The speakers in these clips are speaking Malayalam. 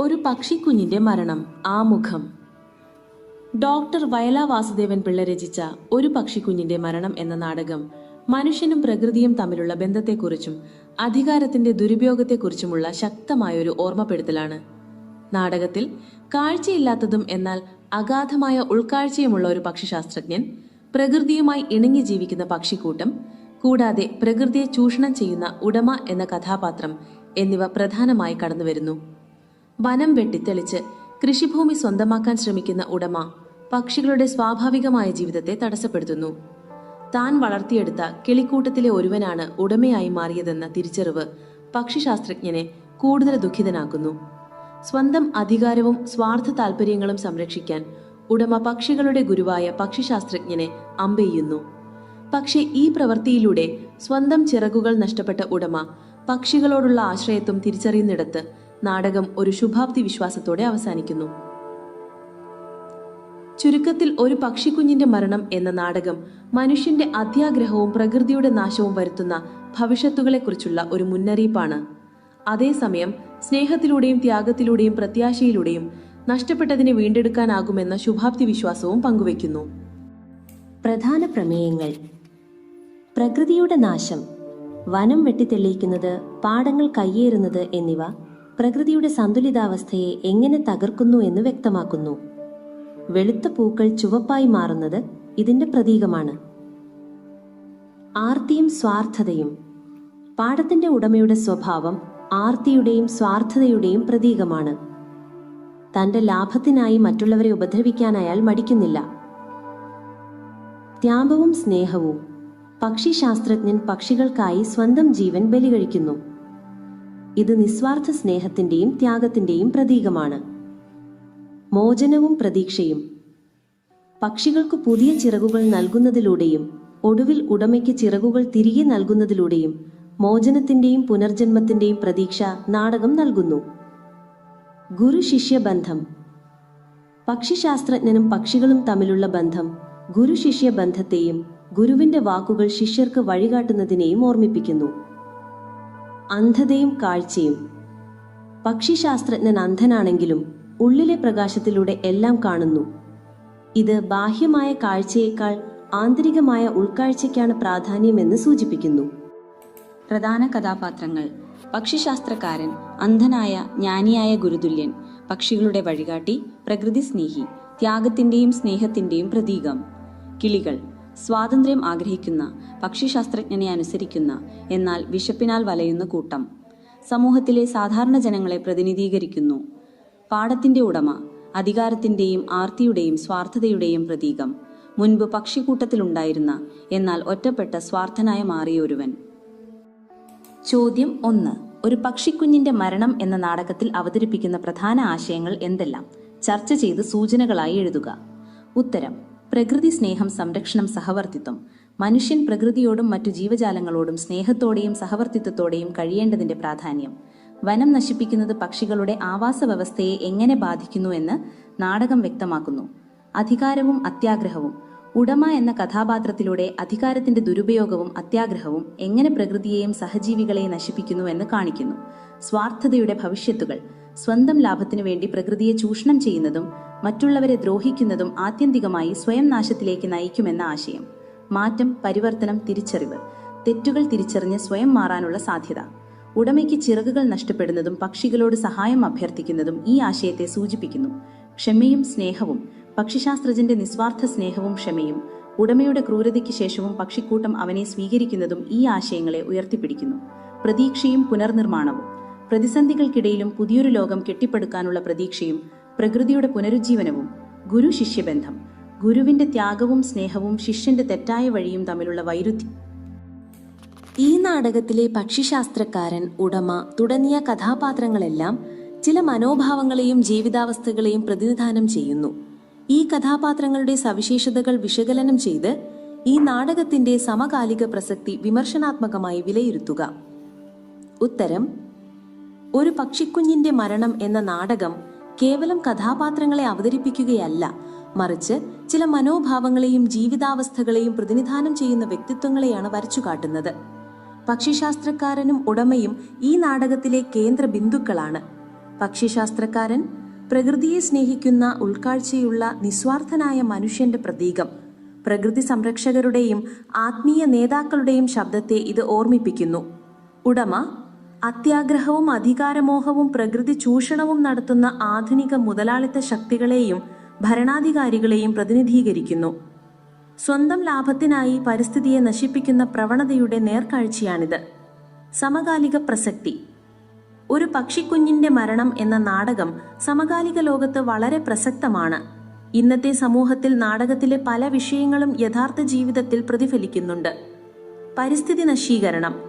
ഒരു പക്ഷിക്കുഞ്ഞിന്റെ മരണം ആമുഖം. ഡോക്ടർ വയല വാസുദേവൻ പിള്ള രചിച്ച ഒരു പക്ഷിക്കുഞ്ഞിന്റെ മരണം എന്ന നാടകം മനുഷ്യനും പ്രകൃതിയും തമ്മിലുള്ള ബന്ധത്തെക്കുറിച്ചും അധികാരത്തിന്റെ ദുരുപയോഗത്തെക്കുറിച്ചുമുള്ള ശക്തമായൊരു ഓർമ്മപ്പെടുത്തലാണ്. നാടകത്തിൽ കാഴ്ചയില്ലാത്തതും എന്നാൽ അഗാധമായ ഉൾക്കാഴ്ചയുമുള്ള ഒരു പക്ഷിശാസ്ത്രജ്ഞൻ പ്രകൃതിയുമായി ഇണങ്ങി ജീവിക്കുന്ന പക്ഷിക്കൂട്ടം കൂടാതെ പ്രകൃതിയെ ചൂഷണം ചെയ്യുന്ന ഉടമ എന്ന കഥാപാത്രം എന്നിവ പ്രധാനമായി കടന്നുവരുന്നു. വനം വെട്ടിത്തെളിച്ച് കൃഷിഭൂമി സ്വന്തമാക്കാൻ ശ്രമിക്കുന്ന ഉടമ പക്ഷികളുടെ സ്വാഭാവികമായ ജീവിതത്തെ തടസ്സപ്പെടുത്തുന്നു. താൻ വളർത്തിയെടുത്ത കിളിക്കൂട്ടത്തിലെ ഒരുവനാണ് ഉടമയായി മാറിയതെന്ന തിരിച്ചറിവ് പക്ഷിശാസ്ത്രജ്ഞനെ കൂടുതൽ ദുഃഖിതനാക്കുന്നു. സ്വന്തം അധികാരവും സ്വാർത്ഥ താൽപര്യങ്ങളും സംരക്ഷിക്കാൻ ഉടമ പക്ഷികളുടെ ഗുരുവായ പക്ഷിശാസ്ത്രജ്ഞനെ അമ്പെയ്യുന്നു പക്ഷേ ഈ പ്രവൃത്തിയിലൂടെ സ്വന്തം ചിറകുകൾ നഷ്ടപ്പെട്ട ഉടമ പക്ഷികളോടുള്ള ആശ്രയത്വം തിരിച്ചറിയുന്നിടത്ത് നാടകം ഒരു ശുഭാപ്തി വിശ്വാസത്തോടെ അവസാനിക്കുന്നു. ചുരുക്കത്തിൽ ഒരു പക്ഷിക്കുഞ്ഞിന്റെ മരണം എന്ന നാടകം മനുഷ്യന്റെ അത്യാഗ്രഹവും പ്രകൃതിയുടെ നാശവും വരുത്തുന്ന ഭവിഷ്യത്തുകളെക്കുറിച്ചുള്ള ഒരു മുന്നറിയിപ്പാണ്. അതേസമയം സ്നേഹത്തിലൂടെയും ത്യാഗത്തിലൂടെയും പ്രത്യാശയിലൂടെയും നഷ്ടപ്പെട്ടതിനെ വീണ്ടെടുക്കാനാകുമെന്ന ശുഭാപ്തി വിശ്വാസവും പങ്കുവയ്ക്കുന്നു. പ്രധാന പ്രമേയങ്ങൾ. പ്രകൃതിയുടെ നാശം വനം വെട്ടിത്തെളിയിക്കുന്നത് പാടങ്ങൾ കയ്യേറുന്നത് എന്നിവ പ്രകൃതിയുടെ സന്തുലിതാവസ്ഥയെ എങ്ങനെ തകർക്കുന്നു എന്ന് വ്യക്തമാക്കുന്നു. വെളുത്ത പൂക്കൾ ചുവപ്പായി മാറുന്നത് ഇതിന്റെ പ്രതീകമാണ്. ആർത്തിയും സ്വാർത്ഥതയും. പാടത്തിന്റെ ഉടമയുടെ സ്വഭാവം ആർത്തിയുടെയും സ്വാർത്ഥതയുടെയും പ്രതീകമാണ്. തന്റെ ലാഭത്തിനായി മറ്റുള്ളവരെ ഉപദ്രവിക്കാൻ അയാൾ മടിക്കുന്നില്ല. ത്യാമ്പവും സ്നേഹവും. പക്ഷിശാസ്ത്രജ്ഞൻ പക്ഷികൾക്കായി സ്വന്തം ജീവൻ ബലികഴിക്കുന്നു. ഇത് നിസ്വാർത്ഥ സ്നേഹത്തിന്റെയും ത്യാഗത്തിന്റെയും പ്രതീകമാണ്. മോചനവും പ്രതീക്ഷയും. പക്ഷികൾക്ക് പുതിയ ചിറകുകൾ നൽകുന്നതിലൂടെയും ഒടുവിൽ ഉടമയ്ക്ക് ചിറകുകൾ തിരികെ നൽകുന്നതിലൂടെയും മോചനത്തിന്റെയും പുനർജന്മത്തിന്റെയും പ്രതീക്ഷ നാടകം നൽകുന്നു. ഗുരു ശിഷ്യ ബന്ധം. പക്ഷിശാസ്ത്രജ്ഞനും പക്ഷികളും തമ്മിലുള്ള ബന്ധം ഗുരു ശിഷ്യ ബന്ധത്തെയും ഗുരുവിന്റെ വാക്കുകൾ ശിഷ്യർക്ക് വഴികാട്ടുന്നതിനെയും ഓർമ്മിപ്പിക്കുന്നു. അന്ധതയും കാഴ്ചയും. പക്ഷിശാസ്ത്രജ്ഞൻ അന്ധനാണെങ്കിലും ഉള്ളിലെ പ്രകാശത്തിലൂടെ എല്ലാം കാണുന്നു. ഇത് ബാഹ്യമായ കാഴ്ചയേക്കാൾ ആന്തരികമായ ഉൾക്കാഴ്ചയ്ക്കാണ് പ്രാധാന്യമെന്ന് സൂചിപ്പിക്കുന്നു. പ്രധാന കഥാപാത്രങ്ങൾ. പക്ഷിശാസ്ത്രക്കാരൻ അന്ധനായ ജ്ഞാനിയായ ഗുരുതുല്യൻ പക്ഷികളുടെ വഴികാട്ടി പ്രകൃതി സ്നേഹി ത്യാഗത്തിന്റെയും സ്നേഹത്തിന്റെയും പ്രതീകം. കിളികൾ. സ്വാതന്ത്ര്യം ആഗ്രഹിക്കുന്ന പക്ഷിശാസ്ത്രജ്ഞനെ അനുസരിക്കുന്ന എന്നാൽ വിശപ്പിനാൽ വലയുന്ന കൂട്ടം. സമൂഹത്തിലെ സാധാരണ ജനങ്ങളെ പ്രതിനിധീകരിക്കുന്നു. പാടത്തിന്റെ ഉടമ അധികാരത്തിന്റെയും ആർത്തിയുടെയും സ്വാർത്ഥതയുടെയും പ്രതീകം. മുൻപ് പക്ഷിക്കൂട്ടത്തിലുണ്ടായിരുന്ന എന്നാൽ ഒറ്റപ്പെട്ട സ്വാർത്ഥനായ മാറിയൊരുവൻ ചോദ്യം ഒന്ന്. ഒരു പക്ഷിക്കുഞ്ഞിന്റെ മരണം എന്ന നാടകത്തിൽ അവതരിപ്പിക്കുന്ന പ്രധാന ആശയങ്ങൾ എന്തെല്ലാം? ചർച്ച ചെയ്ത് സൂചനകളായി എഴുതുക. ഉത്തരം. പ്രകൃതി സ്നേഹം സംരക്ഷണം സഹവർത്തിത്വം. മനുഷ്യൻ പ്രകൃതിയോടും മറ്റു ജീവജാലങ്ങളോടും സ്നേഹത്തോടെയും സഹവർത്തിത്വത്തോടെയും കഴിയേണ്ടതിന്റെ പ്രാധാന്യം. വനം നശിപ്പിക്കുന്നത് പക്ഷികളുടെ ആവാസ വ്യവസ്ഥയെ എങ്ങനെ ബാധിക്കുന്നു എന്ന് നാടകം വ്യക്തമാക്കുന്നു. അധികാരവും അത്യാഗ്രഹവും. ഉടമ എന്ന കഥാപാത്രത്തിലൂടെ അധികാരത്തിന്റെ ദുരുപയോഗവും അത്യാഗ്രഹവും എങ്ങനെ പ്രകൃതിയെയും സഹജീവികളെയും നശിപ്പിക്കുന്നു എന്ന് കാണിക്കുന്നു. സ്വാർത്ഥതയുടെ ഭവിഷ്യത്തുകൾ. സ്വന്തം ലാഭത്തിനു വേണ്ടി പ്രകൃതിയെ ചൂഷണം ചെയ്യുന്നതും മറ്റുള്ളവരെ ദ്രോഹിക്കുന്നതും ആത്യന്തികമായി സ്വയം നാശത്തിലേക്ക് നയിക്കുമെന്ന ആശയം. മാറ്റം പരിവർത്തനം തിരിച്ചറിവ്. തെറ്റുകൾ തിരിച്ചറിഞ്ഞ് സ്വയം മാറാനുള്ള സാധ്യത. ഉടമയ്ക്ക് ചിറകുകൾ നഷ്ടപ്പെടുന്നതും പക്ഷികളോട് സഹായം അഭ്യർത്ഥിക്കുന്നതും ഈ ആശയത്തെ സൂചിപ്പിക്കുന്നു. ക്ഷമയും സ്നേഹവും പക്ഷിശാസ്ത്രജ്ഞന്റെ നിസ്വാർത്ഥ സ്നേഹവും ക്ഷമയും ഉടമയുടെ ക്രൂരതയ്ക്ക് ശേഷവും പക്ഷിക്കൂട്ടം അവനെ സ്വീകരിക്കുന്നതും ഈ ആശയങ്ങളെ ഉയർത്തിപ്പിടിക്കുന്നു. പ്രതീക്ഷയും പുനർനിർമ്മാണവും. പ്രതിസന്ധികൾക്കിടയിലും പുതിയൊരു ലോകം കെട്ടിപ്പടുക്കാനുള്ള പ്രതീക്ഷയും പ്രകൃതിയുടെ പുനരുജ്ജീവനവും ഗുരു ശിഷ്യബന്ധം ഗുരുവിന്റെ ത്യാഗവും സ്നേഹവും ശിഷ്യന്റെ തെറ്റായ വഴിയും തമ്മിലുള്ള വൈരുദ്ധ്യം. ഈ നാടകത്തിലെ പക്ഷിശാസ്ത്രക്കാരൻ ഉടമ തുടങ്ങിയ കഥാപാത്രങ്ങളെല്ലാം ചില മനോഭാവങ്ങളെയും ജീവിതാവസ്ഥകളെയും പ്രതിനിധാനം ചെയ്യുന്നു. ഈ കഥാപാത്രങ്ങളുടെ സവിശേഷതകൾ വിശകലനം ചെയ്ത് ഈ നാടകത്തിന്റെ സമകാലിക പ്രസക്തി വിമർശനാത്മകമായി വിലയിരുത്തുക. ഉത്തരം ഒരു പക്ഷിക്കുഞ്ഞിന്റെ മരണം എന്ന നാടകം കേവലം കഥാപാത്രങ്ങളെ അവതരിപ്പിക്കുകയല്ല. മറിച്ച് ചില മനോഭാവങ്ങളെയും ജീവിതാവസ്ഥകളെയും പ്രതിനിധാനം ചെയ്യുന്ന വ്യക്തിത്വങ്ങളെയാണ് വരച്ചു കാട്ടുന്നത്. പക്ഷിശാസ്ത്രക്കാരനും ഉടമയും ഈ നാടകത്തിലെ കേന്ദ്ര ബിന്ദുക്കളാണ്. പക്ഷിശാസ്ത്രക്കാരൻ പ്രകൃതിയെ സ്നേഹിക്കുന്ന ഉൾക്കാഴ്ചയുള്ള നിസ്വാർത്ഥനായ മനുഷ്യന്റെ പ്രതീകം. പ്രകൃതി സംരക്ഷകരുടെയും ആത്മീയ നേതാക്കളുടെയും ശബ്ദത്തെ ഇത് ഓർമ്മിപ്പിക്കുന്നു. ഉടമ അത്യാഗ്രഹവും അധികാരമോഹവും പ്രകൃതി ചൂഷണവും നടത്തുന്ന ആധുനിക മുതലാളിത്ത ശക്തികളെയും ഭരണാധികാരികളെയും പ്രതിനിധീകരിക്കുന്നു. സ്വന്തം ലാഭത്തിനായി പരിസ്ഥിതിയെ നശിപ്പിക്കുന്ന പ്രവണതയുടെ നേർക്കാഴ്ചയാണിത്. സമകാലിക പ്രസക്തി. ഒരു പക്ഷിക്കുഞ്ഞിന്റെ മരണം എന്ന നാടകം സമകാലിക ലോകത്ത് വളരെ പ്രസക്തമാണ്. ഇന്നത്തെ സമൂഹത്തിൽ നാടകത്തിലെ പല വിഷയങ്ങളും യഥാർത്ഥ ജീവിതത്തിൽ പ്രതിഫലിക്കുന്നുണ്ട്. പരിസ്ഥിതി നശീകരണം.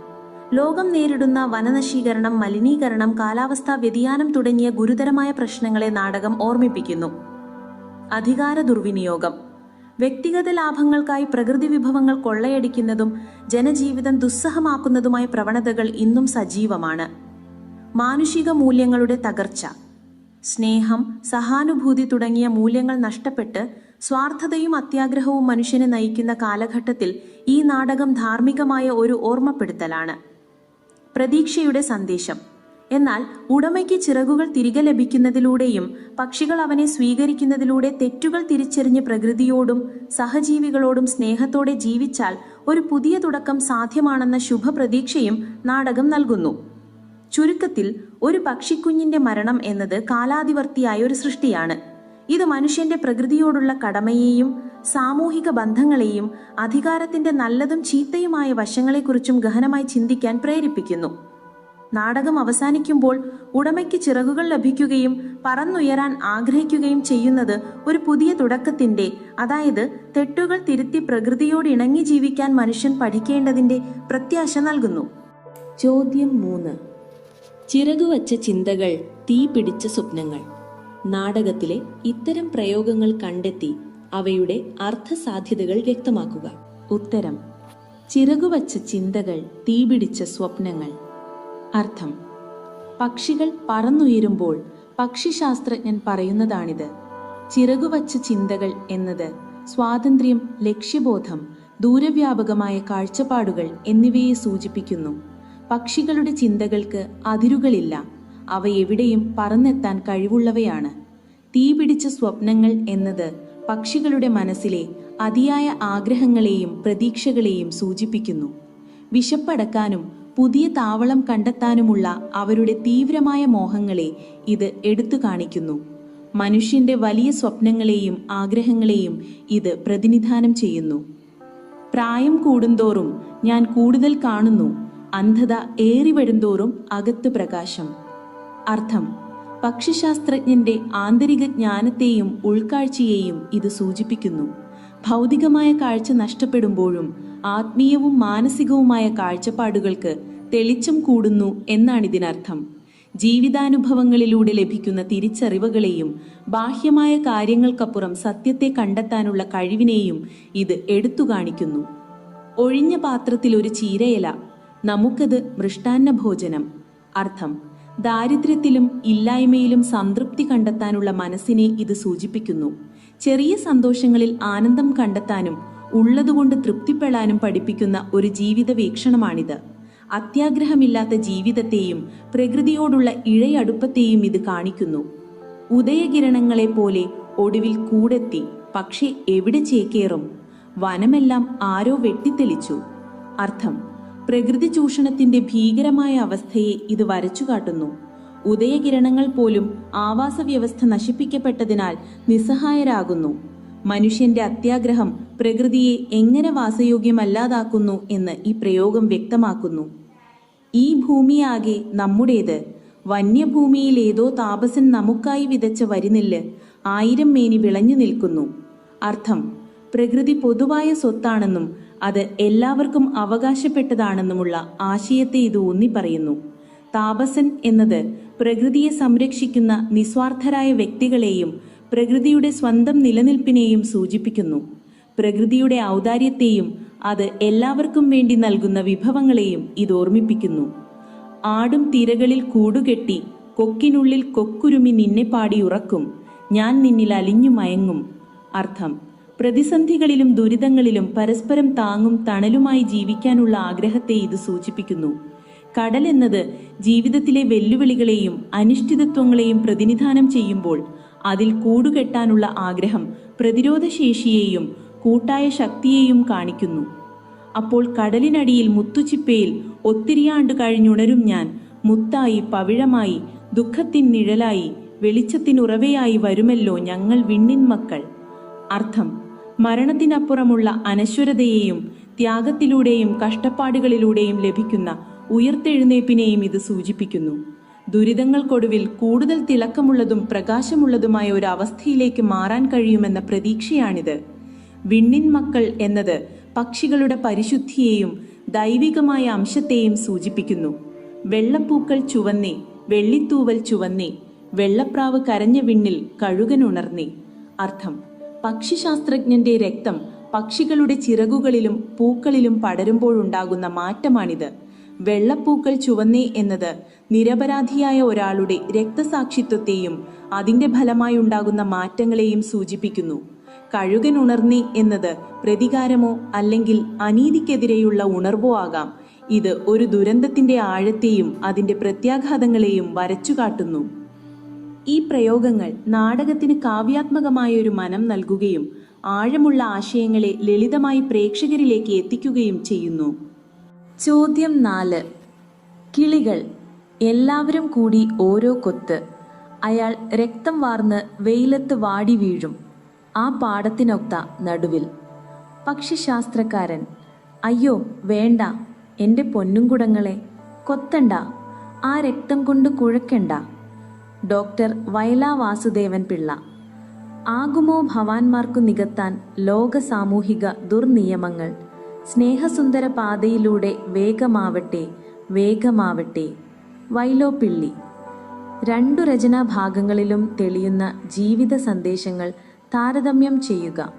ലോകം നേരിടുന്ന വനനശീകരണം മലിനീകരണം കാലാവസ്ഥാ വ്യതിയാനം തുടങ്ങിയ ഗുരുതരമായ പ്രശ്നങ്ങളെ നാടകം ഓർമ്മിപ്പിക്കുന്നു. അധികാര ദുർവിനിയോഗം. വ്യക്തിഗത ലാഭങ്ങൾക്കായി പ്രകൃതി വിഭവങ്ങൾ കൊള്ളയടിക്കുന്നതും ജനജീവിതം ദുസ്സഹമാക്കുന്നതുമായ പ്രവണതകൾ ഇന്നും സജീവമാണ്. മാനുഷിക മൂല്യങ്ങളുടെ തകർച്ച. സ്നേഹം സഹാനുഭൂതി തുടങ്ങിയ മൂല്യങ്ങൾ നഷ്ടപ്പെട്ട് സ്വാർത്ഥതയും അത്യാഗ്രഹവും മനുഷ്യനെ നയിക്കുന്ന കാലഘട്ടത്തിൽ ഈ നാടകം ധാർമ്മികമായ ഒരു ഓർമ്മപ്പെടുത്തലാണ്. പ്രതീക്ഷയുടെ സന്ദേശം. എന്നാൽ ഉടമയ്ക്ക് ചിറകുകൾ തിരികെ ലഭിക്കുന്നതിലൂടെയും പക്ഷികൾ അവനെ സ്വീകരിക്കുന്നതിലൂടെ തെറ്റുകൾ തിരിച്ചറിഞ്ഞ് പ്രകൃതിയോടും സഹജീവികളോടും സ്നേഹത്തോടെ ജീവിച്ചാൽ ഒരു പുതിയ തുടക്കം സാധ്യമാണെന്ന ശുഭപ്രതീക്ഷയും നാടകം നൽകുന്നു. ചുരുക്കത്തിൽ ഒരു പക്ഷിക്കുഞ്ഞിന്റെ മരണം എന്നത് കാലാതിവർത്തിയായ ഒരു സൃഷ്ടിയാണ്. ഇത് മനുഷ്യന്റെ പ്രകൃതിയോടുള്ള കടമയെയും സാമൂഹിക ബന്ധങ്ങളെയും അധികാരത്തിന്റെ നല്ലതും ചീത്തയുമായ വശങ്ങളെക്കുറിച്ചും ഗഹനമായി ചിന്തിക്കാൻ പ്രേരിപ്പിക്കുന്നു. നാടകം അവസാനിക്കുമ്പോൾ ഉടമയ്ക്ക് ചിറകുകൾ ലഭിക്കുകയും പറന്നുയരാൻ ആഗ്രഹിക്കുകയും ചെയ്യുന്നത് ഒരു പുതിയ തുടക്കത്തിന്റെ അതായത് തെറ്റുകൾ തിരുത്തി പ്രകൃതിയോട് ഇണങ്ങി ജീവിക്കാൻ മനുഷ്യൻ പഠിക്കേണ്ടതിന്റെ പ്രത്യാശ നൽകുന്നു. ചോദ്യം മൂന്ന്. ചിറകുവച്ച ചിന്തകൾ തീ പിടിച്ച സ്വപ്നങ്ങൾ. നാടകത്തിലെ ഇത്തരം പ്രയോഗങ്ങൾ കണ്ടെത്തി അവയുടെ അർത്ഥസാധ്യതകൾ വ്യക്തമാക്കുക. ഉത്തരം. ചിറകുവച്ച ചിന്തകൾ തീപിടിച്ച സ്വപ്നങ്ങൾ. അർത്ഥം. പക്ഷികൾ പറന്നുയരുമ്പോൾ പക്ഷിശാസ്ത്രജ്ഞൻ പറയുന്നതാണിത്. ചിറകുവച്ച ചിന്തകൾ എന്നത് സ്വാതന്ത്ര്യം ലക്ഷ്യബോധം ദൂരവ്യാപകമായ കാഴ്ചപ്പാടുകൾ എന്നിവയെ സൂചിപ്പിക്കുന്നു. പക്ഷികളുടെ ചിന്തകൾക്ക് അതിരുകളില്ല. അവ എവിടെയും പറന്നെത്താൻ കഴിവുള്ളവയാണ്. തീപിടിച്ച സ്വപ്നങ്ങൾ എന്നത് പക്ഷികളുടെ മനസ്സിലെ അതിയായ ആഗ്രഹങ്ങളെയും പ്രതീക്ഷകളെയും സൂചിപ്പിക്കുന്നു. വിശപ്പടക്കാനും പുതിയ താവളം കണ്ടെത്താനുമുള്ള അവരുടെ തീവ്രമായ മോഹങ്ങളെ ഇത് എടുത്തു കാണിക്കുന്നു. മനുഷ്യന്റെ വലിയ സ്വപ്നങ്ങളെയും ആഗ്രഹങ്ങളെയും ഇത് പ്രതിനിധാനം ചെയ്യുന്നു. പ്രായം കൂടുന്തോറും ഞാൻ കൂടുതൽ കാണുന്നു. അന്ധത ഏറി വരുന്തോറും അകത്ത് പ്രകാശം. അർത്ഥം പക്ഷിശാസ്ത്രജ്ഞന്റെ ആന്തരിക ജ്ഞാനത്തെയും ഉൾക്കാഴ്ചയെയും ഇത് സൂചിപ്പിക്കുന്നു. ഭൗതികമായ കാഴ്ച നഷ്ടപ്പെടുമ്പോഴും ആത്മീയവും മാനസികവുമായ കാഴ്ചപ്പാടുകൾക്ക് തെളിച്ചം കൂടുന്നു എന്നാണ് ഇതിനർത്ഥം ജീവിതാനുഭവങ്ങളിലൂടെ ലഭിക്കുന്ന തിരിച്ചറിവുകളെയും ബാഹ്യമായ കാര്യങ്ങൾക്കപ്പുറം സത്യത്തെ കണ്ടെത്താനുള്ള കഴിവിനെയും ഇത് എടുത്തു കാണിക്കുന്നു ഒഴിഞ്ഞ പാത്രത്തിൽ ഒരു ചീരയില നമുക്കത് മൃഷ്ടാന്ന ഭോജനം അർത്ഥം. ദാരിദ്ര്യത്തിലും ഇല്ലായ്മയിലും സംതൃപ്തി കണ്ടെത്താനുള്ള മനസ്സിനെ ഇത് സൂചിപ്പിക്കുന്നു. ചെറിയ സന്തോഷങ്ങളിൽ ആനന്ദം കണ്ടെത്താനും ഉള്ളതുകൊണ്ട് തൃപ്തിപ്പെടാനും പഠിപ്പിക്കുന്ന ഒരു ജീവിത വീക്ഷണമാണിത് അത്യാഗ്രഹമില്ലാത്ത ജീവിതത്തെയും പ്രകൃതിയോടുള്ള ഇഴയടുപ്പത്തെയും ഇത് കാണിക്കുന്നു. ഉദയകിരണങ്ങളെ പോലെ ഒടുവിൽ കൂടെത്തി പക്ഷേ എവിടെ ചേക്കേറും? വനമെല്ലാം ആരോ വെട്ടിത്തെളിച്ചു. അർത്ഥം പ്രകൃതി ചൂഷണത്തിന്റെ ഭീകരമായ അവസ്ഥയെ ഇത് വരച്ചു കാട്ടുന്നു. ഉദയകിരണങ്ങൾ പോലും ആവാസ വ്യവസ്ഥ നശിപ്പിക്കപ്പെട്ടതിനാൽ നിസ്സഹായരാകുന്നു. മനുഷ്യന്റെ അത്യാഗ്രഹം പ്രകൃതിയെ എങ്ങനെ വാസയോഗ്യമല്ലാതാക്കുന്നു എന്ന് ഈ പ്രയോഗം വ്യക്തമാക്കുന്നു. ഈ ഭൂമിയാകെ നമ്മുടേത്. വന്യഭൂമിയിൽ ഏതോ താപസൻ നമുക്കായി വിതച്ച വരുന്നില്ല് ആയിരം മേനി വിളഞ്ഞു നിൽക്കുന്നു. അർത്ഥം പ്രകൃതി പൊതുവായ സ്വത്താണെന്നും അത് എല്ലാവർക്കും അവകാശപ്പെട്ടതാണെന്നുമുള്ള ആശയത്തെ ഇത് ഊന്നി പറയുന്നു. താപസൻ എന്നത് പ്രകൃതിയെ സംരക്ഷിക്കുന്ന നിസ്വാർത്ഥരായ വ്യക്തികളെയും പ്രകൃതിയുടെ സ്വന്തം നിലനിൽപ്പിനെയും സൂചിപ്പിക്കുന്നു. പ്രകൃതിയുടെ ഔദാര്യത്തെയും അത് എല്ലാവർക്കും വേണ്ടി നൽകുന്ന വിഭവങ്ങളെയും ഇത് ഓർമ്മിപ്പിക്കുന്നു. ആടും തിരകളിൽ കൂടുകെട്ടി കൊക്കിനുള്ളിൽ കൊക്കുരുമി നിന്നെ പാടി ഉറക്കും. ഞാൻ നിന്നിൽ അലിഞ്ഞു മയങ്ങും. അർത്ഥം പ്രതിസന്ധികളിലും ദുരിതങ്ങളിലും പരസ്പരം താങ്ങും തണലുമായി ജീവിക്കാനുള്ള ആഗ്രഹത്തെ ഇത് സൂചിപ്പിക്കുന്നു. കടൽ എന്നത് ജീവിതത്തിലെ വെല്ലുവിളികളെയും അനിശ്ചിതത്വങ്ങളെയും പ്രതിനിധാനം ചെയ്യുമ്പോൾ അതിൽ കൂടുകെട്ടാനുള്ള ആഗ്രഹം പ്രതിരോധശേഷിയെയും കൂട്ടായ ശക്തിയെയും കാണിക്കുന്നു. അപ്പോൾ കടലിനടിയിൽ മുത്തുച്ചിപ്പയിൽ ഒത്തിരിയാണ്ട് കഴിഞ്ഞുണരും ഞാൻ. മുത്തായി പവിഴമായി ദുഃഖത്തിൻ നിഴലായി വെളിച്ചത്തിനുറവയായി വരുമല്ലോ ഞങ്ങൾ വിണ്ണിൻ മക്കൾ. അർത്ഥം മരണത്തിനപ്പുറമുള്ള അനശ്വരതയെയും ത്യാഗത്തിലൂടെയും കഷ്ടപ്പാടുകളിലൂടെയും ലഭിക്കുന്ന ഉയർത്തെഴുന്നേപ്പിനെയും ഇത് സൂചിപ്പിക്കുന്നു. ദുരിതങ്ങൾക്കൊടുവിൽ കൂടുതൽ തിളക്കമുള്ളതും പ്രകാശമുള്ളതുമായ ഒരു അവസ്ഥയിലേക്ക് മാറാൻ കഴിയുമെന്ന പ്രതീക്ഷയാണിത്. വിണ്ണിൻ മക്കൾ എന്നത് പക്ഷികളുടെ പരിശുദ്ധിയെയും ദൈവികമായ അംശത്തെയും സൂചിപ്പിക്കുന്നു. വെള്ളപ്പൂക്കൾ ചുവന്നേ വെള്ളിത്തൂവൽ ചുവന്നേ വെള്ളപ്രാവ് കരഞ്ഞ വിണ്ണിൽ കഴുകൻ കഴുകനുണർന്നേ. അർത്ഥം പക്ഷിശാസ്ത്രജ്ഞന്റെ രക്തം പക്ഷികളുടെ ചിറകുകളിലും പൂക്കളിലും പടരുമ്പോഴുണ്ടാകുന്ന മാറ്റമാണിത്. വെള്ളപ്പൂക്കൾ ചുവന്നേ എന്നത് നിരപരാധിയായ ഒരാളുടെ രക്തസാക്ഷിത്വത്തെയും അതിന്റെ ഫലമായി ഉണ്ടാകുന്ന മാറ്റങ്ങളെയും സൂചിപ്പിക്കുന്നു. കഴുകൻ ഉണർന്നേ എന്നത് പ്രതികാരമോ അല്ലെങ്കിൽ അനീതിക്കെതിരെയുള്ള ഉണർവോ ആകാം. ഇത് ഒരു ദുരന്തത്തിന്റെ ആഴത്തെയും അതിന്റെ പ്രത്യാഘാതങ്ങളെയും വരച്ചുകാട്ടുന്നു. ഈ പ്രയോഗങ്ങൾ നാടകത്തിന് കാവ്യാത്മകമായ ഒരു മനം നൽകുകയും ആഴമുള്ള ആശയങ്ങളെ ലളിതമായി പ്രേക്ഷകരിലേക്ക് എത്തിക്കുകയും ചെയ്യുന്നു. ചോദ്യം നാല്. കിളികൾ. എല്ലാവരും കൂടി ഓരോ കൊത്ത്. അയാൾ രക്തം വാർന്ന് വെയിലത്ത് വാടി വീഴും. ആ പാടത്തിനൊത്ത നടുവിൽ. പക്ഷിശാസ്ത്രക്കാരൻ. അയ്യോ വേണ്ട. എന്റെ പൊന്നുംകുടങ്ങളെ കൊത്തണ്ട. ആ രക്തം കൊണ്ട് കുഴക്കണ്ട. ഡോക്ടർ വയല വാസുദേവൻ പിള്ള. ആകുമോ ഭവാന്മാർക്കു നികത്താൻ ലോക സാമൂഹിക ദുർനിയമങ്ങൾ. സ്നേഹസുന്ദര പാതയിലൂടെ വേഗമാവട്ടെ വേഗമാവട്ടെ. വൈലോപ്പിള്ളി രണ്ടു രചനാ ഭാഗങ്ങളിലും തെളിയുന്ന ജീവിത സന്ദേശങ്ങൾ താരതമ്യം ചെയ്യുക.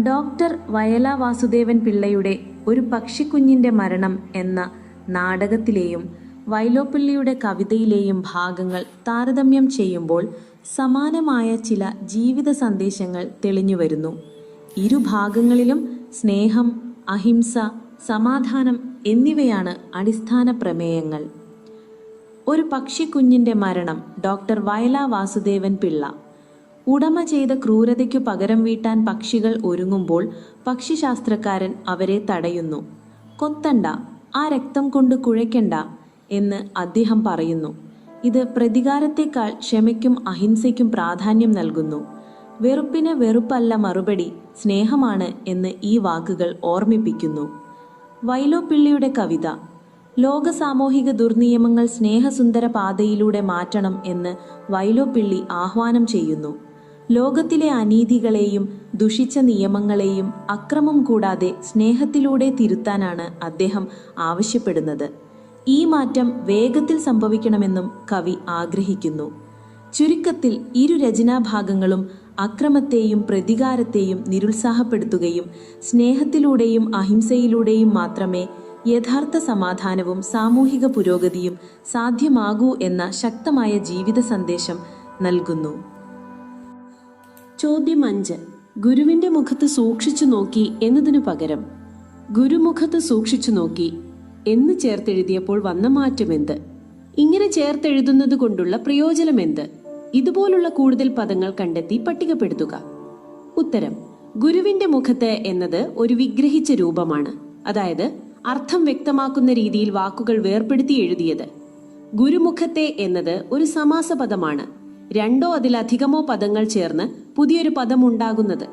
ഡോക്ടർ വയല വാസുദേവൻ പിള്ളയുടെ ഒരു പക്ഷിക്കുഞ്ഞിന്റെ മരണം എന്ന നാടകത്തിലെയും വൈലോപ്പിള്ളിയുടെ കവിതയിലെയും ഭാഗങ്ങൾ താരതമ്യം ചെയ്യുമ്പോൾ സമാനമായ ചില ജീവിത സന്ദേശങ്ങൾ തെളിഞ്ഞുവരുന്നു. ഇരു ഭാഗങ്ങളിലും സ്നേഹം അഹിംസ സമാധാനം എന്നിവയാണ് അടിസ്ഥാന പ്രമേയങ്ങൾ. ഒരു പക്ഷിക്കുഞ്ഞിന്റെ മരണം ഡോക്ടർ വയല വാസുദേവൻ പിള്ള. ഉടമ ചെയ്ത ക്രൂരതയ്ക്കു പകരം വീട്ടാൻ പക്ഷികൾ ഒരുങ്ങുമ്പോൾ പക്ഷിശാസ്ത്രക്കാരൻ അവരെ തടയുന്നു. കൊത്തണ്ട ആ രക്തം കൊണ്ട് കുഴയ്ക്കണ്ട എന്ന് അദ്ദേഹം പറയുന്നു. ഇത് പ്രതികാരത്തെക്കാൾ ക്ഷമയ്ക്കും അഹിംസയ്ക്കും പ്രാധാന്യം നൽകുന്നു. വെറുപ്പിന് വെറുപ്പല്ല മറുപടി സ്നേഹമാണ് എന്ന് ഈ വാക്കുകൾ ഓർമ്മിപ്പിക്കുന്നു. വൈലോപ്പിള്ളിയുടെ കവിത ലോക സാമൂഹിക ദുർനിയമങ്ങൾ സ്നേഹസുന്ദര പാതയിലൂടെ മാറ്റണം എന്ന് വൈലോപ്പിള്ളി ആഹ്വാനം ചെയ്യുന്നു. ലോകത്തിലെ അനീതികളെയും ദുഷിച്ച നിയമങ്ങളെയും അക്രമം കൂടാതെ സ്നേഹത്തിലൂടെ തിരുത്താനാണ് അദ്ദേഹം ആവശ്യപ്പെടുന്നത്. ഈ മാറ്റം വേഗത്തിൽ സംഭവിക്കണമെന്നും കവി ആഗ്രഹിക്കുന്നു. ചുരുക്കത്തിൽ ഇരു രചനാഭാഗങ്ങളും അക്രമത്തെയും പ്രതികാരത്തെയും നിരുത്സാഹപ്പെടുത്തുകയും സ്നേഹത്തിലൂടെയും അഹിംസയിലൂടെയും മാത്രമേ യഥാർത്ഥ സമാധാനവും സാമൂഹിക പുരോഗതിയും സാധ്യമാകൂ എന്ന ശക്തമായ ജീവിത സന്ദേശം നൽകുന്നു. ചോദ്യം അഞ്ച് ഗുരുവിന്റെ മുഖത്ത് സൂക്ഷിച്ചു നോക്കി എന്നതിനു പകരം. ഗുരുമുഖത്ത് സൂക്ഷിച്ചു നോക്കി എന്ന് ചേർത്തെഴുതിയപ്പോൾ വന്ന മാറ്റമെന്ത് ഇങ്ങനെ ചേർത്തെഴുതുന്നത് കൊണ്ടുള്ള പ്രയോജനം പ്രയോജനമെന്ത് ഇതുപോലുള്ള കൂടുതൽ പദങ്ങൾ കണ്ടെത്തി പട്ടികപ്പെടുത്തുക. ഉത്തരം ഗുരുവിന്റെ മുഖത്ത് എന്നത് ഒരു വിഗ്രഹിച്ച രൂപമാണ്. അതായത് അർത്ഥം വ്യക്തമാക്കുന്ന രീതിയിൽ വാക്കുകൾ വേർപ്പെടുത്തി എഴുതിയത്. ഗുരുമുഖത്തെ എന്നത് ഒരു സമാസ പദമാണ് രണ്ടോ അതിലധികമോ പദങ്ങൾ ചേർന്ന് പുതിയൊരു പദമുണ്ടാകുന്നത്.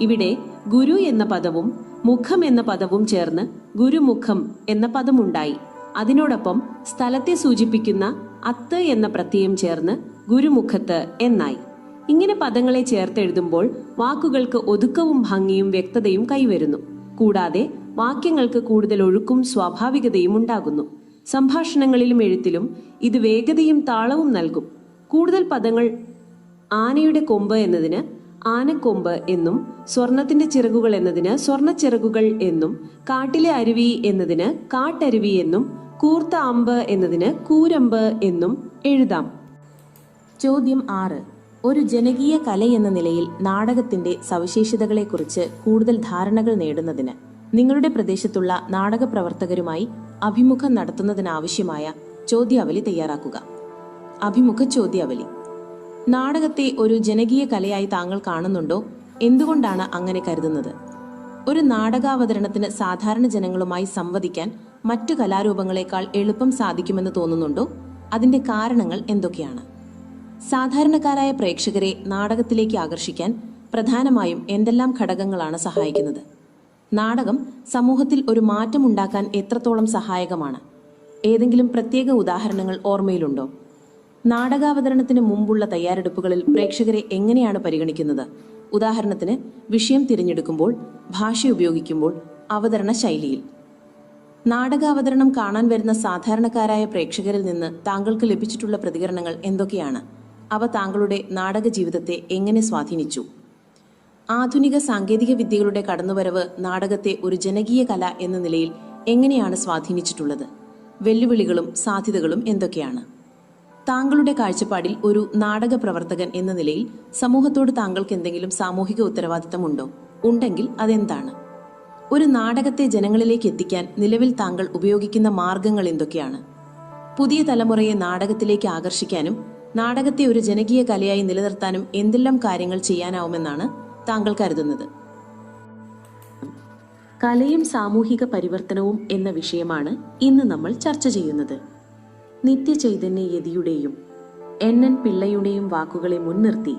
ഇവിടെ ഗുരു എന്ന പദവും മുഖം എന്ന പദവും ചേർന്ന് ഗുരുമുഖം എന്ന പദമുണ്ടായി. അതിനോടൊപ്പം സ്ഥലത്തെ സൂചിപ്പിക്കുന്ന അത്ത് എന്ന പ്രത്യയം ചേർന്ന് ഗുരുമുഖത്ത് എന്നായി. ഇങ്ങനെ പദങ്ങളെ ചേർത്തെഴുതുമ്പോൾ വാക്കുകൾക്ക് ഒതുക്കവും ഭംഗിയും വ്യക്തതയും കൈവരുന്നു. കൂടാതെ വാക്യങ്ങൾക്ക് കൂടുതൽ ഒഴുക്കും സ്വാഭാവികതയും ഉണ്ടാകുന്നു. സംഭാഷണങ്ങളിലും എഴുത്തിലും ഇത് വേഗതയും താളവും നൽകും. കൂടുതൽ പദങ്ങൾ ആനയുടെ കൊമ്പ് എന്നതിന് ആനക്കൊമ്പ് എന്നും സ്വർണത്തിന്റെ ചിറകുകൾ എന്നതിന് സ്വർണച്ചിറകുകൾ എന്നും കാട്ടിലെ അരുവി എന്നതിന് കാട്ടരുവി എന്നും കൂർത്ത അമ്പ് എന്നതിന് കൂരമ്പ് എന്നും എഴുതാം. ചോദ്യം ആറ്. ഒരു ജനകീയ കല എന്ന നിലയിൽ നാടകത്തിന്റെ സവിശേഷതകളെക്കുറിച്ച് കൂടുതൽ ധാരണകൾ നേടുന്നതിന് നിങ്ങളുടെ പ്രദേശത്തുള്ള നാടക പ്രവർത്തകരുമായി അഭിമുഖം നടത്തുന്നതിനാവശ്യമായ ചോദ്യാവലി തയ്യാറാക്കുക. അഭിമുഖ ചോദ്യാവലി. നാടകത്തെ ഒരു ജനകീയ കലയായി താങ്കൾ കാണുന്നുണ്ടോ? എന്തുകൊണ്ടാണ് അങ്ങനെ കരുതുന്നത്? ഒരു നാടകാവതരണത്തിന് സാധാരണ ജനങ്ങളുമായി സംവദിക്കാൻ മറ്റു കലാരൂപങ്ങളെക്കാൾ എളുപ്പം സാധിക്കുമെന്ന് തോന്നുന്നുണ്ടോ? അതിന്റെ കാരണങ്ങൾ എന്തൊക്കെയാണ്? സാധാരണക്കാരായ പ്രേക്ഷകരെ നാടകത്തിലേക്ക് ആകർഷിക്കാൻ പ്രധാനമായും എന്തെല്ലാം ഘടകങ്ങളാണ് സഹായിക്കുന്നത്? നാടകം സമൂഹത്തിൽ ഒരു മാറ്റം ഉണ്ടാക്കാൻ എത്രത്തോളം സഹായകമാണ്? ഏതെങ്കിലും പ്രത്യേക ഉദാഹരണങ്ങൾ ഓർമ്മയിലുണ്ടോ? നാടകാവതരണത്തിന് മുമ്പുള്ള തയ്യാറെടുപ്പുകളിൽ പ്രേക്ഷകരെ എങ്ങനെയാണ് പരിഗണിക്കുന്നത്? ഉദാഹരണത്തിന് വിഷയം തിരഞ്ഞെടുക്കുമ്പോൾ ഭാഷ ഉപയോഗിക്കുമ്പോൾ അവതരണ ശൈലിയിൽ. നാടകാവതരണം കാണാൻ വരുന്ന സാധാരണക്കാരായ പ്രേക്ഷകരിൽ നിന്ന് താങ്കൾക്ക് ലഭിച്ചിട്ടുള്ള പ്രതികരണങ്ങൾ എന്തൊക്കെയാണ്? അവ താങ്കളുടെ നാടക ജീവിതത്തെ എങ്ങനെ സ്വാധീനിച്ചു? ആധുനിക സാങ്കേതിക വിദ്യകളുടെ കടന്നുവരവ് നാടകത്തെ ഒരു ജനകീയ കല എന്ന നിലയിൽ എങ്ങനെയാണ് സ്വാധീനിച്ചിട്ടുള്ളത്? വെല്ലുവിളികളും സാധ്യതകളും എന്തൊക്കെയാണ്? താങ്കളുടെ കാഴ്ചപ്പാടിൽ ഒരു നാടക പ്രവർത്തകൻ എന്ന നിലയിൽ സമൂഹത്തോട് താങ്കൾക്ക് എന്തെങ്കിലും സാമൂഹിക ഉത്തരവാദിത്തമുണ്ടോ? ഉണ്ടെങ്കിൽ അതെന്താണ്? ഒരു നാടകത്തെ ജനങ്ങളിലേക്ക് എത്തിക്കാൻ നിലവിൽ താങ്കൾ ഉപയോഗിക്കുന്ന മാർഗങ്ങൾ എന്തൊക്കെയാണ്? പുതിയ തലമുറയെ നാടകത്തിലേക്ക് ആകർഷിക്കാനും നാടകത്തെ ഒരു ജനകീയ കലയായി നിലനിർത്താനും എന്തെല്ലാം കാര്യങ്ങൾ ചെയ്യാനാവുമെന്നാണ് താങ്കൾ കരുതുന്നത്. കലയും സാമൂഹിക പരിവർത്തനവും എന്ന വിഷയമാണ് ഇന്ന് നമ്മൾ ചർച്ച ചെയ്യുന്നത്. നിത്യചൈതന്യ യതിയുടെയും എൻ എൻ പിള്ളയുടെയും വാക്കുകളെ മുൻനിർത്തി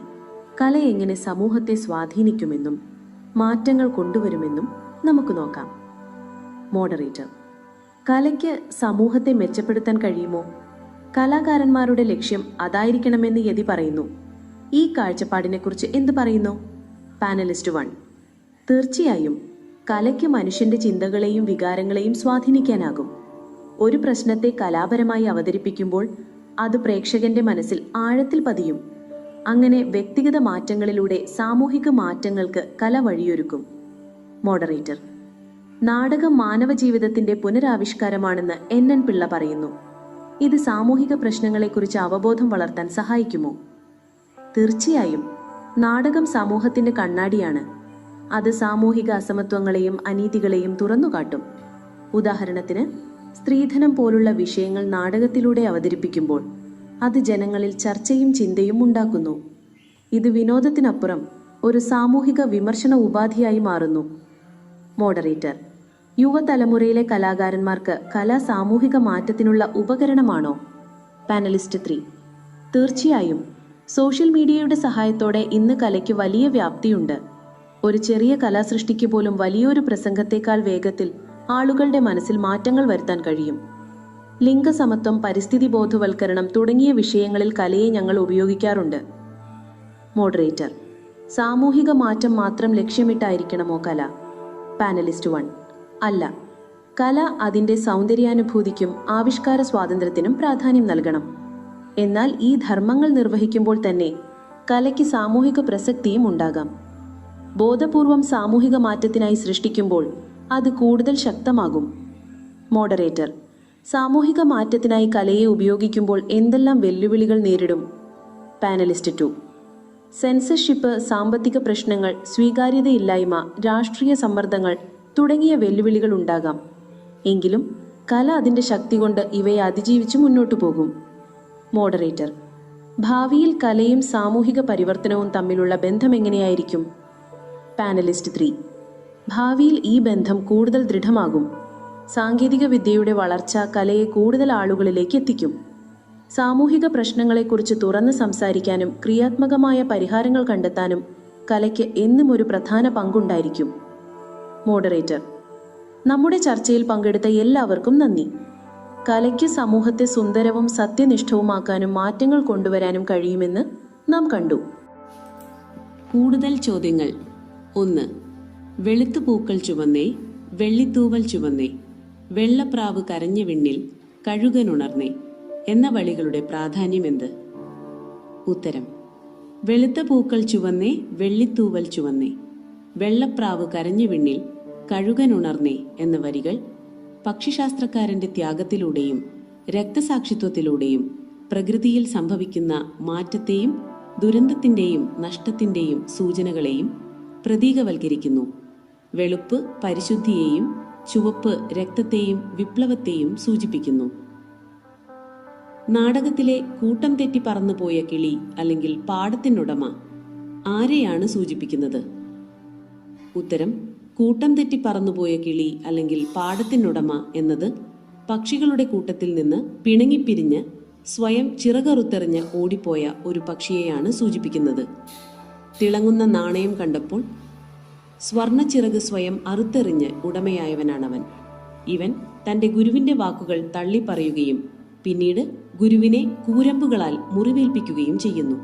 കല എങ്ങനെ സമൂഹത്തെ സ്വാധീനിക്കുമെന്നും മാറ്റങ്ങൾ കൊണ്ടുവരുമെന്നും നമുക്ക് നോക്കാം. മോഡറേറ്റർ കലയ്ക്ക് സമൂഹത്തെ മെച്ചപ്പെടുത്താൻ കഴിയുമോ? കലാകാരന്മാരുടെ ലക്ഷ്യം അതായിരിക്കണമെന്ന് യതി പറയുന്നു. ഈ കാഴ്ചപ്പാടിനെക്കുറിച്ച് എന്ത് പറയുന്നു? പാനലിസ്റ്റ് വൺ തീർച്ചയായും കലയ്ക്ക് മനുഷ്യന്റെ ചിന്തകളെയും വികാരങ്ങളെയും സ്വാധീനിക്കാനാകും. ഒരു പ്രശ്നത്തെ കലാപരമായി അവതരിപ്പിക്കുമ്പോൾ അത് പ്രേക്ഷകന്റെ മനസ്സിൽ ആഴത്തിൽ പതിയും. അങ്ങനെ വ്യക്തിഗത മാറ്റങ്ങളിലൂടെ സാമൂഹിക മാറ്റങ്ങൾക്ക് കല വഴിയൊരുക്കും. മോഡറേറ്റർ. നാടകം മാനവ ജീവിതത്തിന്റെ പുനരാവിഷ്കാരമാണെന്ന് എൻ എൻ പിള്ള പറയുന്നു. ഇത് സാമൂഹിക പ്രശ്നങ്ങളെക്കുറിച്ച് അവബോധം വളർത്താൻ സഹായിക്കുമോ? തീർച്ചയായും. നാടകം സമൂഹത്തിന്റെ കണ്ണാടിയാണ്. അത് സാമൂഹിക അസമത്വങ്ങളെയും അനീതികളെയും തുറന്നുകാട്ടും. ഉദാഹരണത്തിന് സ്ത്രീധനം പോലുള്ള വിഷയങ്ങൾ നാടകത്തിലൂടെ അവതരിപ്പിക്കുമ്പോൾ അത് ജനങ്ങളിൽ ചർച്ചയും ചിന്തയും ഉണ്ടാക്കുന്നു. ഇത് വിനോദത്തിനപ്പുറം ഒരു സാമൂഹിക വിമർശന ഉപാധിയായി മാറുന്നു. മോഡറേറ്റർ യുവതലമുറയിലെ കലാകാരന്മാർക്ക് കല സാമൂഹിക മാറ്റത്തിനുള്ള ഉപകരണമാണോ? പാനലിസ്റ്റ് ത്രീ തീർച്ചയായും സോഷ്യൽ മീഡിയയുടെ സഹായത്തോടെ ഇന്ന് കലയ്ക്ക് വലിയ വ്യാപ്തിയുണ്ട്. ഒരു ചെറിയ കലാസൃഷ്ടിക്ക് പോലും വലിയൊരു പ്രസംഗത്തെക്കാൾ വേഗത്തിൽ ആളുകളുടെ മനസ്സിൽ മാറ്റങ്ങൾ വരുത്താൻ കഴിയും. ലിംഗസമത്വം പരിസ്ഥിതി ബോധവൽക്കരണം തുടങ്ങിയ വിഷയങ്ങളിൽ കലയെ ഞങ്ങൾ ഉപയോഗിക്കാറുണ്ട്. മോഡറേറ്റർ. സാമൂഹിക മാറ്റം മാത്രം ലക്ഷ്യമിട്ടായിരിക്കണമോ കല? Panelist one. അല്ല. കല അതിന്റെ സൗന്ദര്യാനുഭൂതിക്കും ആവിഷ്കാര സ്വാതന്ത്ര്യത്തിനും പ്രാധാന്യം നൽകണം. എന്നാൽ ഈ ധർമ്മങ്ങൾ നിർവഹിക്കുമ്പോൾ തന്നെ കലയ്ക്ക് സാമൂഹിക പ്രസക്തിയും ഉണ്ടാകാം. ബോധപൂർവം സാമൂഹിക മാറ്റത്തിനായി സൃഷ്ടിക്കുമ്പോൾ അത് കൂടുതൽ ശക്തമാകും. മോഡറേറ്റർ സാമൂഹിക മാറ്റത്തിനായി കലയെ ഉപയോഗിക്കുമ്പോൾ എന്തെല്ലാം വെല്ലുവിളികൾ നേരിടും? പാനലിസ്റ്റ് ടു സെൻസർഷിപ്പ് സാമ്പത്തിക പ്രശ്നങ്ങൾ സ്വീകാര്യതയില്ലായ്മ രാഷ്ട്രീയ സമ്മർദ്ദങ്ങൾ തുടങ്ങിയ വെല്ലുവിളികൾ ഉണ്ടാകാം. എങ്കിലും കല അതിന്റെ ശക്തി കൊണ്ട് ഇവയെ അതിജീവിച്ച് മുന്നോട്ടു പോകും. മോഡറേറ്റർ ഭാവിയിൽ കലയും സാമൂഹിക പരിവർത്തനവും തമ്മിലുള്ള ബന്ധം എങ്ങനെയായിരിക്കും? പാനലിസ്റ്റ് ത്രീ ഭാവിയിൽ ഈ ബന്ധം കൂടുതൽ ദൃഢമാകും. സാങ്കേതിക വിദ്യയുടെ വളർച്ച കലയെ കൂടുതൽ ആളുകളിലേക്ക് എത്തിക്കും. സാമൂഹിക പ്രശ്നങ്ങളെക്കുറിച്ച് തുറന്ന് സംസാരിക്കാനും ക്രിയാത്മകമായ പരിഹാരങ്ങൾ കണ്ടെത്താനും കലയ്ക്ക് എന്നും ഒരു പ്രധാന പങ്കുണ്ടായിരിക്കും. മോഡറേറ്റർ നമ്മുടെ ചർച്ചയിൽ പങ്കെടുത്ത എല്ലാവർക്കും നന്ദി. കലയ്ക്ക് സമൂഹത്തെ സുന്ദരവും സത്യനിഷ്ഠവുമാക്കാനും മാറ്റങ്ങൾ കൊണ്ടുവരാനും കഴിയുമെന്ന് നാം കണ്ടു. കൂടുതൽ ചോദ്യങ്ങൾ ഒന്ന് വെളുത്തു പൂക്കൾ ചുവന്നേ വെള്ളിത്തൂവൽ ചുവന്നേ വെള്ളപ്രാവ് കരഞ്ഞ വിണ്ണിൽ കഴുകനുണർന്നേ എന്ന വളികളുടെ പ്രാധാന്യമെന്ത്? ഉത്തരം. വെളുത്ത പൂക്കൾ ചുവന്നേ വെള്ളിത്തൂവൽ ചുവന്നേ വെള്ളപ്രാവ് കരഞ്ഞു വിണ്ണിൽ കഴുകനുണർന്നേ എന്ന വരികൾ പക്ഷിശാസ്ത്രക്കാരന്റെ ത്യാഗത്തിലൂടെയും രക്തസാക്ഷിത്വത്തിലൂടെയും പ്രകൃതിയിൽ സംഭവിക്കുന്ന മാറ്റത്തെയും ദുരന്തത്തിന്റെയും നഷ്ടത്തിന്റെയും സൂചനകളെയും പ്രതീകവൽക്കരിക്കുന്നു. വെളുപ്പ് പരിശുദ്ധിയെയും ചുവപ്പ് രക്തത്തെയും വിപ്ലവത്തെയും സൂചിപ്പിക്കുന്നു. നാടകത്തിലെ കൂട്ടം തെറ്റി പറന്നുപോയ കിളി അല്ലെങ്കിൽ പാടത്തിനുടമ ആരെയാണ് സൂചിപ്പിക്കുന്നത്? ഉത്തരം കൂട്ടം തെറ്റി പറന്നുപോയ കിളി അല്ലെങ്കിൽ പാടത്തിനുടമ എന്നത് പക്ഷികളുടെ കൂട്ടത്തിൽ നിന്ന് പിണങ്ങിപ്പിരിഞ്ഞ് സ്വയം ചിറകറുത്തെറിഞ്ഞ് ഓടിപ്പോയ ഒരു പക്ഷിയെയാണ് സൂചിപ്പിക്കുന്നത്. തിളങ്ങുന്ന നാണയം കണ്ടപ്പോൾ സ്വർണച്ചിറക് സ്വയം അറുത്തെറിഞ്ഞ് ഉടമയായവനാണവൻ. ഇവൻ തന്റെ ഗുരുവിന്റെ വാക്കുകൾ തള്ളിപ്പറയുകയും പിന്നീട് ഗുരുവിനെ കൂരമ്പുകളാൽ മുറിവേൽപ്പിക്കുകയും ചെയ്യുന്നു.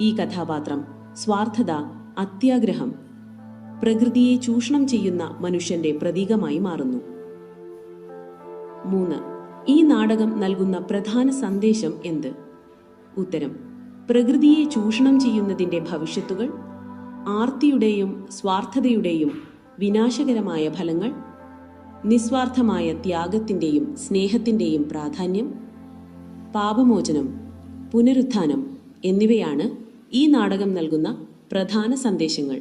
ഈ കഥാപാത്രം സ്വാർത്ഥത അത്യാഗ്രഹം പ്രകൃതിയെ ചൂഷണം ചെയ്യുന്ന മനുഷ്യന്റെ പ്രതീകമായി മാറുന്നു. മൂന്ന് ഈ നാടകം നൽകുന്ന പ്രധാന സന്ദേശം എന്ത്? ഉത്തരം പ്രകൃതിയെ ചൂഷണം ചെയ്യുന്നതിന്റെ ഭവിഷ്യത്തുകൾ ആർത്തിയുടെയും സ്വാർത്ഥതയുടെയും വിനാശകരമായ ഫലങ്ങൾ നിസ്വാർത്ഥമായ ത്യാഗത്തിന്റെയും സ്നേഹത്തിന്റെയും പ്രാധാന്യം പാപമോചനം പുനരുത്ഥാനം എന്നിവയാണ് ഈ നാടകം നൽകുന്ന പ്രധാന സന്ദേശങ്ങൾ.